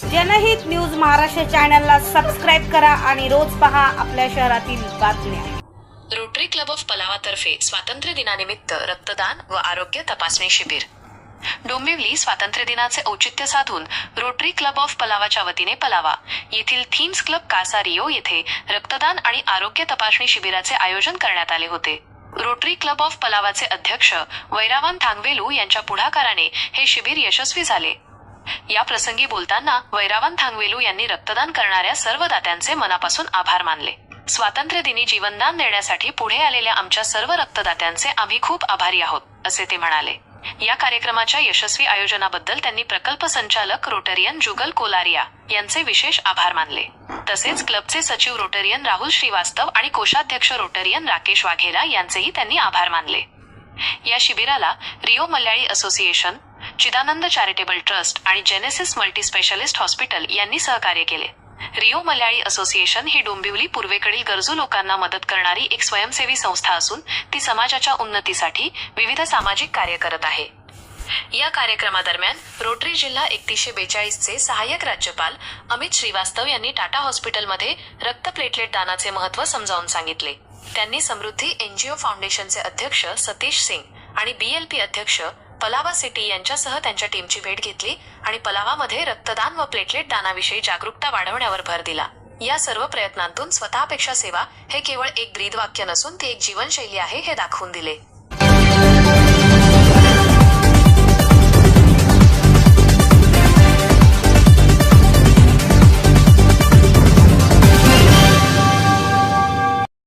जनहित न्यूज महाराष्ट्र चॅनलला सबस्क्राईब करा आणि रोज पहा आपल्या शहरातील बातम्या. रोटरी क्लब ऑफ पलावातर्फे स्वातंत्र्य दिनानिमित्त रक्तदान व आरोग्य तपासणी शिबिर. डोंबिवली स्वातंत्र्य दिनाचे औचित्य साधून रोटरी क्लब ऑफ पलावाच्या वतीने पलावा. येथील थीम्स क्लब कासा रिओ येथे रक्तदान आणि आरोग्य तपासणी शिबिराचे आयोजन करण्यात आले होते. रोटरी क्लब ऑफ पलावाचे अध्यक्ष वैरावन थांगवेलू यांच्या पुढाकाराने हे शिबिर यशस्वी झाले. या प्रसंगी बोलताना वैरावन थांगवेलू यांनी रक्तदान करणाऱ्या सर्व दात्यांचे मनापासून आभार मानले. स्वातंत्र्य दिनी जीवनदान देण्यासाठी पुढे आलेल्या आमच्या सर्व रक्तदात्यांचे आम्ही खूप आभारी आहोत असे ते म्हणाले. या कार्यक्रमाच्या यशस्वी आयोजनाबद्दल त्यांनी प्रकल्प संचालक रोटरियन जुगल कोलारिया यांचे विशेष आभार मानले. तसेच क्लबचे सचिव रोटरियन राहुल श्रीवास्तव आणि कोषाध्यक्ष रोटरियन राकेश वाघेला यांचेही त्यांनी आभार मानले. या शिबिराला Rio Malayali association Chidanand charitable trust आणि जेनेसिस मल्टीस्पेशलिस्ट हॉस्पिटल यांनी सहकार्य केले. रिओ मल्याळी असोसिएशन ही डोंबिवली पूर्वेकडील गरजू लोकांना मदत करणारी एक स्वयंसेवी संस्था असून ती समाजाच्या उन्नतीसाठी विविध सामाजिक कार्य करत आहे. या कार्यक्रमादरम्यान रोटरी जिल्हा एकतीसशे बेचाळीसचे सहाय्यक राज्यपाल अमित श्रीवास्तव यांनी टाटा हॉस्पिटलमध्ये रक्त प्लेटलेट दानाचे महत्त्व समजावून सांगितले. त्यांनी समृद्धी एनजीओ फाउंडेशनचे अध्यक्ष सतीश सिंग आणि बीएलपी अध्यक्ष पलावा सिटी यांच्यासह त्यांच्या टीमची भेट घेतली आणि पलावामध्ये रक्तदान व प्लेटलेट दानाविषयी जागरूकता वाढवण्यावर भर दिला. या सर्व प्रयत्नांतून स्वतःपेक्षा सेवा हे केवळ एक ब्रीद वाक्य नसून ती एक जीवनशैली आहे हे दाखवून दिले.